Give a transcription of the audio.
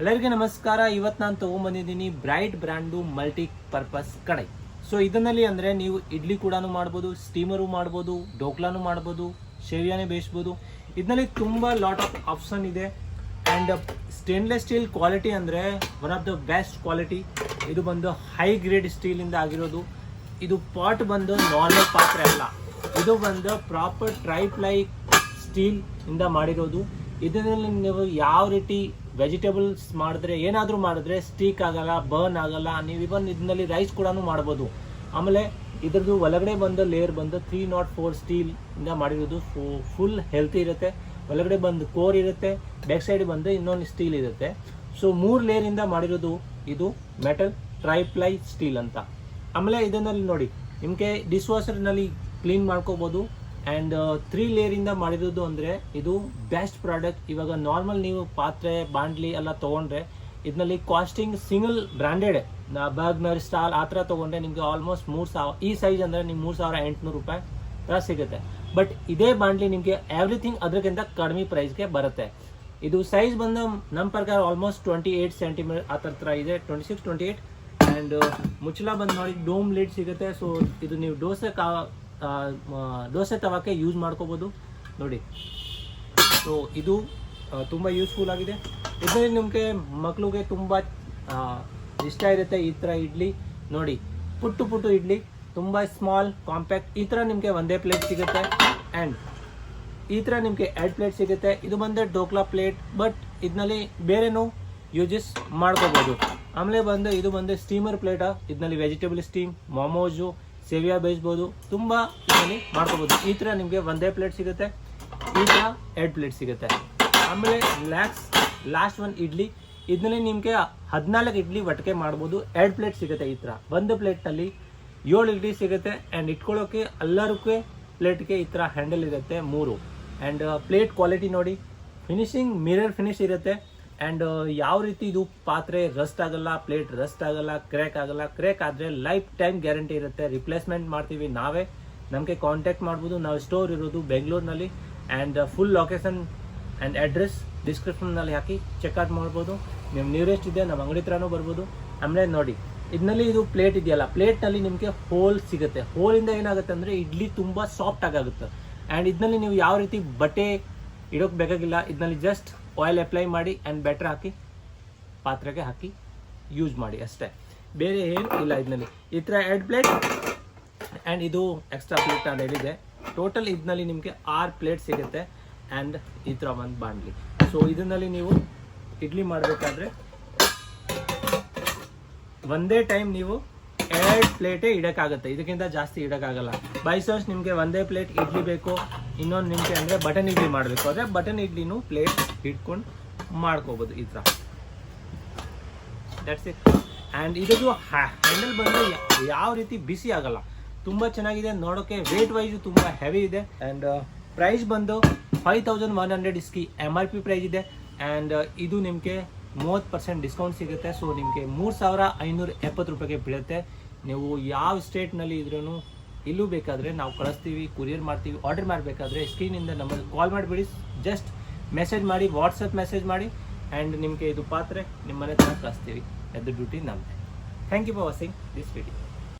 ಎಲ್ಲರಿಗೂ ನಮಸ್ಕಾರ. ಇವತ್ತು ನಾನು ತೊಗೊಂಬಂದಿದ್ದೀನಿ bright brand multi purpose kadai so ಇದನ್ನಲ್ಲಿ ಅಂದರೆ ನೀವು ಇಡ್ಲಿ ಕೂಡ ಮಾಡ್ಬೋದು ಸ್ಟೀಮರು ಮಾಡ್ಬೋದು, ಡೋಕ್ಲಾನು ಮಾಡ್ಬೋದು, ಶೇವಿಯಾನೇ ಬೇಯಿಸ್ಬೋದು. ಇದರಲ್ಲಿ ತುಂಬ ಲಾಟ್ ಆಫ್ ಆಪ್ಷನ್ ಇದೆ. ಆ್ಯಂಡ್ ಸ್ಟೇನ್ಲೆಸ್ ಸ್ಟೀಲ್ ಕ್ವಾಲಿಟಿ ಅಂದರೆ one of the best quality ಇದು ಬಂದು ಹೈ ಗ್ರೇಡ್ ಸ್ಟೀಲಿಂದ ಆಗಿರೋದು. ಇದು ಪಾಟ್ ಬಂದು ನಾರ್ಮಲ್ ಪಾತ್ರೆ ಅಲ್ಲ. ಇದು ಬಂದು ಪ್ರಾಪರ್ ಟ್ರೈಪ್ಲೈ ಸ್ಟೀಲ್ ಇಂದ ಮಾಡಿರೋದು. ಇದರಲ್ಲಿ ನೀವು ಯಾವ ರೀತಿ ವೆಜಿಟೇಬಲ್ಸ್ ಮಾಡಿದ್ರೆ, ಏನಾದರೂ ಮಾಡಿದ್ರೆ ಸ್ಟೀಕ್ ಆಗಲ್ಲ ಬರ್ನ್ ಆಗಲ್ಲ, ನೀವು ಇವನ್ ಇದರಲ್ಲಿ ರೈಸ್ ಕೂಡ ಮಾಡ್ಬೋದು. ಆಮೇಲೆ ಇದ್ರದ್ದು ಒಳಗಡೆ ಬಂದ ಲೇಯರ್ ಬಂದು ತ್ರೀ ನಾಟ್ ಫೋರ್ ಸ್ಟೀಲ್ ಇಂದ ಮಾಡಿರೋದು ಫುಲ್ ಹೆಲ್ತಿ ಇರುತ್ತೆ. ಒಳಗಡೆ ಬಂದು ಕೋರ್ ಇರುತ್ತೆ ಬ್ಯಾಕ್ ಸೈಡ್ ಬಂದು ಇನ್ನೊಂದು ಸ್ಟೀಲ್ ಇರುತ್ತೆ. ಸೊ ಮೂರು ಲೇಯರಿಂದ ಮಾಡಿರೋದು ಇದು ಮೆಟಲ್ ಟ್ರೈಪ್ಲೈ ಸ್ಟೀಲ್ ಅಂತ. ಆಮೇಲೆ ಇದನ್ನಲ್ಲಿ ನೋಡಿ, ನಿಮಗೆ ಡಿಶ್ ವಾಷರ್ನಲ್ಲಿ ಕ್ಲೀನ್ ಮಾಡ್ಕೋಬೋದು. ಆ್ಯಂಡ್ ತ್ರೀ ಲೇಯರಿಂದ ಮಾಡಿರೋದು ಅಂದರೆ ಇದು ಬೆಸ್ಟ್ ಪ್ರಾಡಕ್ಟ್ ಇವಾಗ ನಾರ್ಮಲ್ ನೀವು ಪಾತ್ರೆ, ಬಾಂಡ್ಲಿ ಎಲ್ಲ ತೊಗೊಂಡ್ರೆ ಇದರಲ್ಲಿ ಕಾಸ್ಟಿಂಗ್ ಸಿಂಗಲ್ ಬ್ರ್ಯಾಂಡೆಡ್ ಬರ್ಗ್ನರ್ ಸ್ಟಾಲ್ ಆ ಥರ ತೊಗೊಂಡ್ರೆ ನಿಮಗೆ ಆಲ್ಮೋಸ್ಟ್ ಮೂರು ಸಾವಿರ, ಈ ಸೈಜ್ ಅಂದರೆ ನಿಮ್ಗೆ ಮೂರು ಸಾವಿರ ಎಂಟುನೂರು ರೂಪಾಯಿ ಥರ ಸಿಗುತ್ತೆ. ಬಟ್ ಇದೇ ಬಾಂಡ್ಲಿ ನಿಮಗೆ ಎವ್ರಿಥಿಂಗ್ ಅದಕ್ಕಿಂತ ಕಡಿಮೆ ಪ್ರೈಸ್ಗೆ ಬರುತ್ತೆ. ಇದು ಸೈಜ್ ಬಂದು ನಮ್ಮ ಪ್ರಕಾರ ಆಲ್ಮೋಸ್ಟ್ ಟ್ವೆಂಟಿ ಏಯ್ಟ್ ಸೆಂಟಿಮೀಟರ್ ಆ ಥರ ಥರ ಇದೆ twenty six twenty eight and ಮುಚ್ಚಲ ಬಂದು ನೋಡಿ ಡೋಮ್ ಲಿಡ್ ಸಿಗುತ್ತೆ. ಸೊ ಇದು ನೀವು ಡೋಸೆ ಕಾ ದೋಸೆ ತವಕ್ಕೆ ಯೂಸ್ ಮಾಡ್ಕೋಬೋದು. ನೋಡಿ. ಸೊ ಇದು ತುಂಬ ಯೂಸ್ಫುಲ್ ಆಗಿದೆ. ಇದರಲ್ಲಿ ನಿಮಗೆ ಮಕ್ಕಳಿಗೆ ತುಂಬ ಇಷ್ಟ ಇರುತ್ತೆ ಈ ಥರ ಇಡ್ಲಿ. ನೋಡಿ, ಪುಟ್ಟು ಪುಟ್ಟು ಇಡ್ಲಿ, ತುಂಬ ಸ್ಮಾಲ್ ಕಾಂಪ್ಯಾಕ್ಟ್ ಈ ಥರ ನಿಮಗೆ ಒಂದೇ ಪ್ಲೇಟ್ ಸಿಗುತ್ತೆ. ಆ್ಯಂಡ್ ಈ ಥರ ನಿಮಗೆ ಎರಡು ಪ್ಲೇಟ್ ಸಿಗುತ್ತೆ. ಇದು ಬಂದರೆ ಡೋಕ್ಲಾ ಪ್ಲೇಟ್ ಬಟ್ ಇದರಲ್ಲಿ ಬೇರೆನೂ ಯೂಜಸ್ ಮಾಡ್ಕೋಬೋದು. ಆಮೇಲೆ ಬಂದು ಇದು ಬಂದು ಸ್ಟೀಮರ್ ಪ್ಲೇಟ ಇದರಲ್ಲಿ ವೆಜಿಟೇಬಲ್ ಸ್ಟೀಮ್ ಮೊಮೋಸು ಸೇವಿಯಾ ಬೇಯಿಸ್ಬೋದು, ತುಂಬ ಇದರಲ್ಲಿ ಮಾಡ್ಕೋಬೋದು. ಈ ಥರ ನಿಮಗೆ ಒಂದೇ ಪ್ಲೇಟ್ ಸಿಗುತ್ತೆ, ಈ ಥರ ಎರಡು ಪ್ಲೇಟ್ ಸಿಗುತ್ತೆ. ಆಮೇಲೆ ಲ್ಯಾಕ್ಸ್ ಲಾಸ್ಟ್ ಒನ್ ಇಡ್ಲಿ. ಇದನ್ನೇ ನಿಮಗೆ ಹದಿನಾಲ್ಕು ಇಡ್ಲಿ ಒಟ್ಟಿಗೆ ಮಾಡ್ಬೋದು, ಎರಡು ಪ್ಲೇಟ್ ಸಿಗುತ್ತೆ ಈ ಥರ. ಒಂದು ಪ್ಲೇಟಲ್ಲಿ ಏಳು ಇಡ್ಲಿ ಸಿಗುತ್ತೆ ಆ್ಯಂಡ್ ಇಟ್ಕೊಳ್ಳೋಕೆ ಎಲ್ಲರಿಗೂ ಪ್ಲೇಟ್ಗೆ ಈ ಥರ ಹ್ಯಾಂಡಲ್ ಇರುತ್ತೆ ಮೂರು. ಆ್ಯಂಡ್ ಪ್ಲೇಟ್ ಕ್ವಾಲಿಟಿ ನೋಡಿ ಫಿನಿಶಿಂಗ್ ಮಿರರ್ ಫಿನಿಶ್ ಇರುತ್ತೆ. ಆ್ಯಂಡ್ ಯಾವ ರೀತಿ ಇದು ಪಾತ್ರೆ ರಸ್ಟ್ ಆಗಲ್ಲ ಪ್ಲೇಟ್ ರಸ್ಟ್ ಆಗಲ್ಲ ಕ್ರ್ಯಾಕ್ ಆಗಲ್ಲ ಕ್ರ್ಯಾಕ್ ಆದರೆ ಲೈಫ್ ಟೈಮ್ ಗ್ಯಾರಂಟಿ ಇರುತ್ತೆ. ರಿಪ್ಲೇಸ್ಮೆಂಟ್ ಮಾಡ್ತೀವಿ ನಾವೇ. ನಮಗೆ ಕಾಂಟ್ಯಾಕ್ಟ್ ಮಾಡ್ಬೋದು. ನಾವು ಸ್ಟೋರ್ ಇರೋದು ಬೆಂಗಳೂರಿನಲ್ಲಿ. And full location and address ಡಿಸ್ಕ್ರಿಪ್ಷನ್ನಲ್ಲಿ ಹಾಕಿ ಚೆಕ್ಔಟ್ ಮಾಡ್ಬೋದು. ನಿಮ್ಮ ನೀರೆಸ್ಟ್ ಇದೆ ನಮ್ಮ ಅಂಗಡಿ ಹತ್ರನೂ ಬರ್ಬೋದು. ಆಮೇಲೆ ನೋಡಿ, ಇದರಲ್ಲಿ ಇದು ಪ್ಲೇಟ್ ಇದೆಯಲ್ಲ ಪ್ಲೇಟ್ನಲ್ಲಿ ನಿಮಗೆ ಹೋಲ್ ಸಿಗುತ್ತೆ. ಹೋಲಿಂದ ಏನಾಗುತ್ತೆ ಅಂದರೆ ಇಡ್ಲಿ ತುಂಬ ಸಾಫ್ಟ್ ಆಗುತ್ತೆ. ಆ್ಯಂಡ್ ಇದರಲ್ಲಿ ನೀವು ಯಾವ ರೀತಿ ಬಟ್ಟೆ ಇಡೋಕೆ ಬೇಕಾಗಿಲ್ಲ ಇದರಲ್ಲಿ ಜಸ್ಟ್ ಆಯಿಲ್ ಅಪ್ಲೈ ಮಾಡಿ ಆ್ಯಂಡ್ ಬೆಟ್ರ್ ಹಾಕಿ, ಪಾತ್ರೆಗೆ ಹಾಕಿ ಯೂಸ್ ಮಾಡಿ ಅಷ್ಟೇ. ಬೇರೆ ಏನು ಇಲ್ಲ ಇದರಲ್ಲಿ ಈ ಥರ ಎರಡು ಪ್ಲೇಟ್ ಆ್ಯಂಡ್ ಇದು ಎಕ್ಸ್ಟ್ರಾ ಪ್ಲೇಟ್ ನಾನು ಹೇಳಿದೆ. ಟೋಟಲ್ ಇದರಲ್ಲಿ ನಿಮಗೆ ಆರು ಪ್ಲೇಟ್ ಸಿಗುತ್ತೆ ಆ್ಯಂಡ್ ಈ ಥರ ಒಂದು ಬಾಂಡ್ಲಿ ಸೊ ಇದರಲ್ಲಿ ನೀವು ಇಡ್ಲಿ ಮಾಡಬೇಕಾದ್ರೆ ಒಂದೇ ಟೈಮ್ ನೀವು ಎರಡು ಪ್ಲೇಟೇ ಇಡೋಕ್ಕಾಗುತ್ತೆ. ಇದಕ್ಕಿಂತ ಜಾಸ್ತಿ ಇಡೋಕ್ಕಾಗಲ್ಲ. ಬೈ ಚಾನ್ಸ್ ನಿಮಗೆ ಒಂದೇ ಪ್ಲೇಟ್ ಇಡ್ಲಿ ಬೇಕು ಇನ್ನೊಂದು ನಿಮಗೆ ಅಂದರೆ ಬಟನ್ ಇಡ್ಲಿ ಮಾಡಬೇಕು. ಆದರೆ ಬಟನ್ ಇಡ್ಲಿನೂ ಪ್ಲೇಟ್ ಇಟ್ಕೊಂಡು ಮಾಡ್ಕೋಬೋದು ಈ ಥರ ದಟ್ಸ್ ಇಟ್ ಆ್ಯಂಡ್ ಇದದು ಹ್ಯಾಂಡಲ್ ಬಂದರೆ ಯಾವ ರೀತಿ ಬಿಸಿ ಆಗಲ್ಲ. ತುಂಬ ಚೆನ್ನಾಗಿದೆ ನೋಡೋಕ್ಕೆ ವೇಟ್ ವೈಸ್ ತುಂಬ ಹೆವಿ ಇದೆ. ಆ್ಯಂಡ್ ಪ್ರೈಸ್ ಬಂದು ಫೈವ್ ತೌಸಂಡ್ ಒನ್ ಹಂಡ್ರೆಡ್ ಇಸ್ಕಿ ಎಂ ಆರ್ ಪಿ ಪ್ರೈಸ್ ಇದೆ. ಆ್ಯಂಡ್ ಇದು ನಿಮಗೆ ಮೂವತ್ತು ಪರ್ಸೆಂಟ್ ಡಿಸ್ಕೌಂಟ್ ಸಿಗುತ್ತೆ. ಸೊ ನಿಮಗೆ ಮೂರು ಸಾವಿರ ಐನೂರ ಎಪ್ಪತ್ತು ರೂಪಾಯಿಗೆ ಬೀಳುತ್ತೆ. ನೀವು ಯಾವ ಸ್ಟೇಟ್ನಲ್ಲಿ ಇದ್ರೂ ಇಲ್ಲೂ ಬೇಕಾದರೆ ನಾವು ಕಳಿಸ್ತೀವಿ ಕುರಿಯರ್ ಮಾಡ್ತೀವಿ ಆರ್ಡರ್ ಮಾಡಬೇಕಾದ್ರೆ ಸ್ಕ್ರೀನಿಂದ ನಮಗೆ ಕಾಲ್ ಮಾಡಿಬಿಡಿ ಜಸ್ಟ್ ಮೆಸೇಜ್ ಮಾಡಿ ವಾಟ್ಸಪ್ ಮೆಸೇಜ್ ಮಾಡಿ ಆ್ಯಂಡ್ ನಿಮಗೆ ಇದು ಪಾತ್ರೆ ನಿಮ್ಮ ಮನೆ ಕಳಿಸ್ತೀವಿ. ಅದು ಡ್ಯೂಟಿ ನಮ್ಮದೇ thank you for watching this video